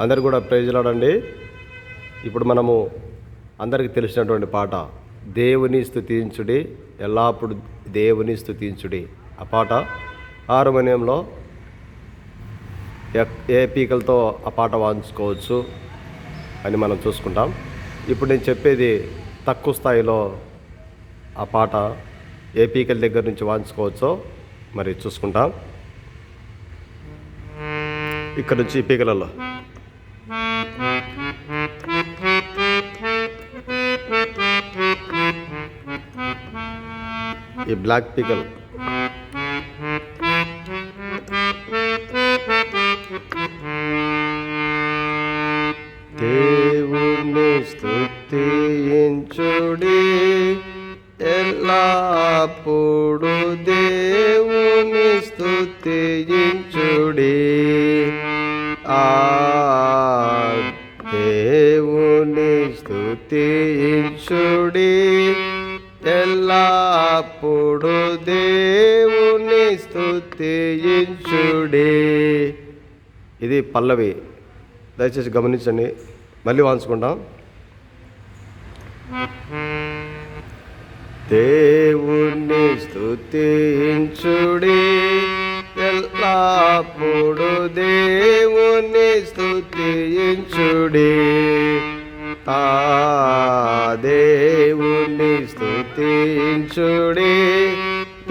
అందరు కూడా ప్రేజలాడండి ఇప్పుడు మనము అందరికీ తెలిసినటువంటి పాట దేవుని స్థుతించుడి ఎల్లప్పుడు దేవుని స్థుతించుడి ఆ పాట హార్మోనియంలో ఎ- ఏ పీకలతో ఆ పాట వాయించుకోవచ్చు అని మనం చూసుకుంటాం. ఇప్పుడు నేను చెప్పేది తక్కువ స్థాయిలో ఆ పాట ఏ పీకల దగ్గర నుంచి వాయించుకోవచ్చో మరి చూసుకుంటాం. ఇక్కడ నుంచి పీకలలో. ఈ బ్లాక్ పికల్. దేవుని స్తుతించుడి ఎల్లప్పుడు దేవుని స్తుతించుడి. ఆ దేవుని స్తుతించుడి. అప్పుడు దేవుని స్థుతించుడే ఇది పల్లవి. దయచేసి గమనించండి. మళ్ళీ వాంచుకుంటాం. దేవుణ్ణి స్థుతించుడే ఎల్లప్పుడు దేవుణ్ణి స్థుతించుడే తాదే స్తుతించుడి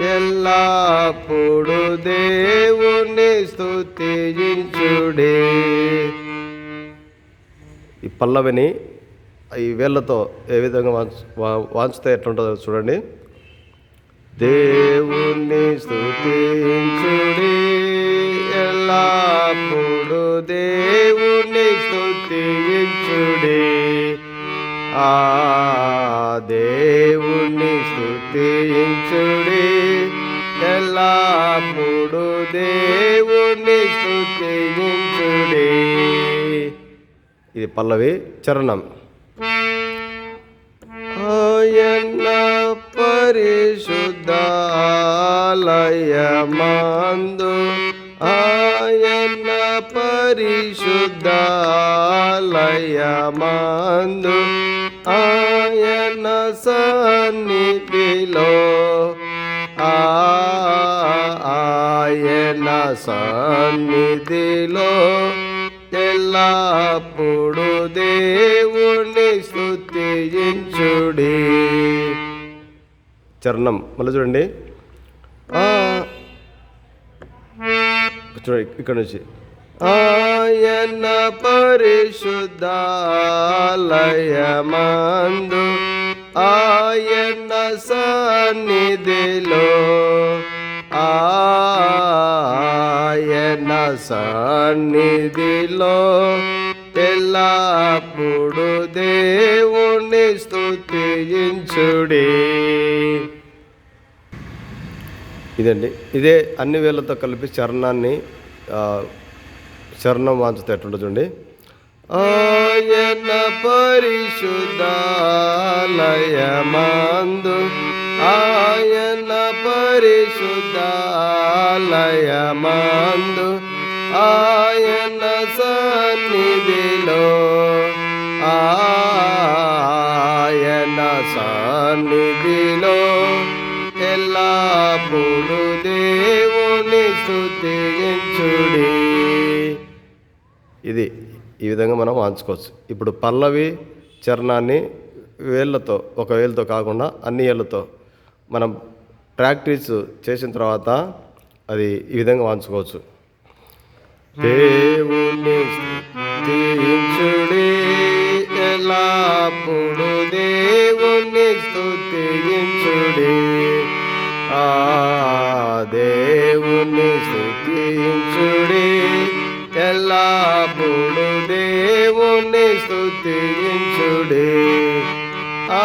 ఎల్లప్పుడు దేవుణ్ణి స్తుతించుడి ఈ పల్లవిని ఈ వేళ్ళతో ఏ విధంగా వాంచ్ వాంచితే ఎట్లుంటుందో చూడండి. దేవుణ్ణి స్థుతించుడి. ఎల్లప్పుడు దేవుణ్ణి స్థుతించుడి. ఆ దేవుని దేవుణ్ణి ఇది పల్లవి చరణం. ఆయన పరిశుద్ధాలయమందు ఆయన పరిశుద్ధాలయమందు ఆయన సన్నిధిలో ఆ ఆయన సన్నిధిలో ఎల్లప్పుడు దేవుణ్ణి స్తుతించుడి. చరణం మళ్ళీ చూడండి. చూడండి ఇక్కడ నుంచి. ఆయన పరిశుద్ధాలయమందు ఆయన సన్నిధిలో ఆయన సన్నిధిలో ఎల్లప్పుడు దేవుణ్ణి స్తుతించుడి. ఇదండి. ఇదే అన్ని వేళ్ళతో కలిపి చరణాన్ని చరణం వాంచుతే చూడండి. ఆయన పరిశుద్ధాలయమందు ఆయన పరిశుద్ధాలయమందు ఆయన సన్నిధిలో ఆయన సన్నిధిలో ఎల్లప్పుడు దేవుని స్తుతించుడి ఇది ఈ విధంగా మనం వాంచుకోవచ్చు. ఇప్పుడు పల్లవి చరణాన్ని వేళ్ళతో ఒక వేలుతో కాకుండా అన్ని ఏళ్ళతో మనం ప్రాక్టీస్ చేసిన తర్వాత అది ఈ విధంగా వాంచుకోవచ్చు దేవుని స్తుతించుడి ఎల్లప్పుడు దేవుని స్తుతించుడి ఆ దేవుని స్తుతించుడి ఎల్లప్పుడు దేవుని స్తుతించుడి ఆ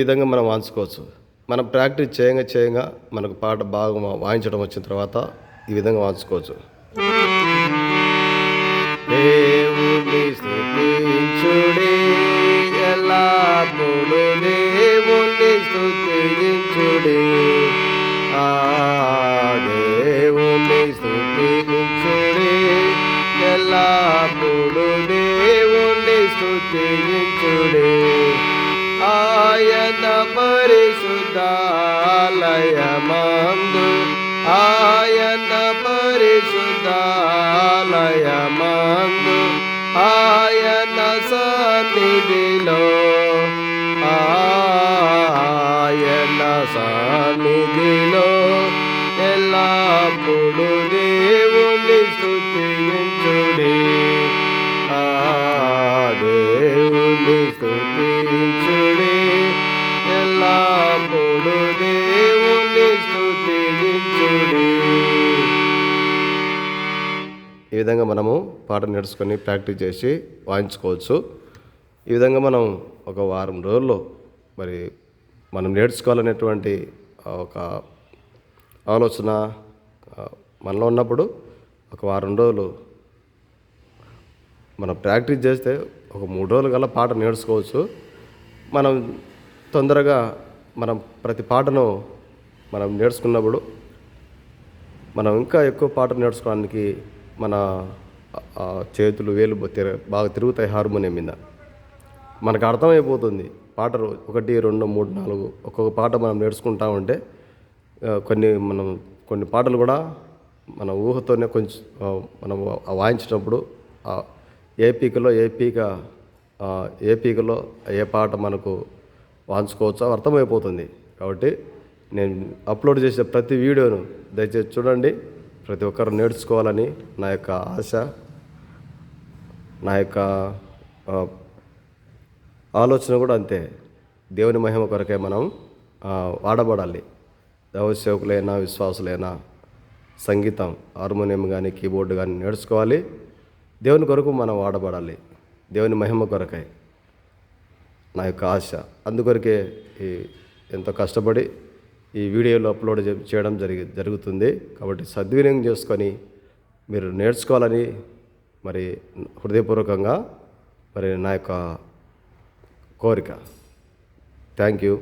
విధంగా మనం వాంచుకోవచ్చు మనం ప్రాక్టీస్ చేయంగా చేయంగా మనకు పాట బాగా వాయించడం వచ్చిన తర్వాత ఈ విధంగా వాంచుకోవచ్చు దేవుని స్తుతించుడి ఎల్లప్పుడు దేవుని పరిశుద్ధాలయమందు ఆయన పరిశుద్ధాలయమందు ఆయన సన్నిధిలో ఆయన సన్నిధిలో ఎల్లప్పుడు దేవుని స్తుతించుడి విధంగా మనము పాట నేర్చుకొని ప్రాక్టీస్ చేసి వాయించుకోవచ్చు. ఈ విధంగా మనం ఒక వారం రోజుల్లో మరి మనం నేర్చుకోవాలనేటువంటి ఒక ఆలోచన మనలో ఉన్నప్పుడు ఒక వారం రోజులు మనం ప్రాక్టీస్ చేస్తే ఒక మూడు రోజులు గల పాట నేర్చుకోవచ్చు. మనం తొందరగా మనం ప్రతి పాటను మనం నేర్చుకున్నప్పుడు మనం ఇంకా ఎక్కువ పాట నేర్చుకోవడానికి మన చేతులు వేలు బాగా తిరుగుతాయి హార్మోనియం మీద. మనకు అర్థమైపోతుంది. పాట ఒకటి రెండు మూడు నాలుగు ఒక్కొక్క పాట మనం నేర్చుకుంటా ఉంటే కొన్ని మనం కొన్ని పాటలు కూడా మన ఊహతోనే కొంచెం మనం వాయించినప్పుడు ఏ పీకలో ఏ పీక ఏ పీకలో ఏ పాట మనకు వాయించుకోవచ్చో అర్థమైపోతుంది. కాబట్టి నేను అప్లోడ్ చేసే ప్రతి వీడియోను దయచేసి చూడండి. ప్రతి ఒక్కరు నేర్చుకోవాలని నా యొక్క ఆశ నా యొక్క ఆలోచన కూడా అంతే. దేవుని మహిమ కొరకే మనం వాడబడాలి దైవ సేవకులైనా విశ్వాసులైనా సంగీతం హార్మోనియం కానీ కీబోర్డు కానీ నేర్చుకోవాలి. దేవుని కొరకు మనం వాడబడాలి దేవుని మహిమ కొరకై. నా యొక్క ఆశ. అందుకొరకే ఈ ఎంతో కష్టపడి ఈ వీడియోలు అప్లోడ్ చేయడం జరిగి జరుగుతుంది. కాబట్టి సద్వినియోగం చేసుకొని మీరు నేర్చుకోవాలని మరి హృదయపూర్వకంగా మరి నా యొక్క కోరిక. Thank you.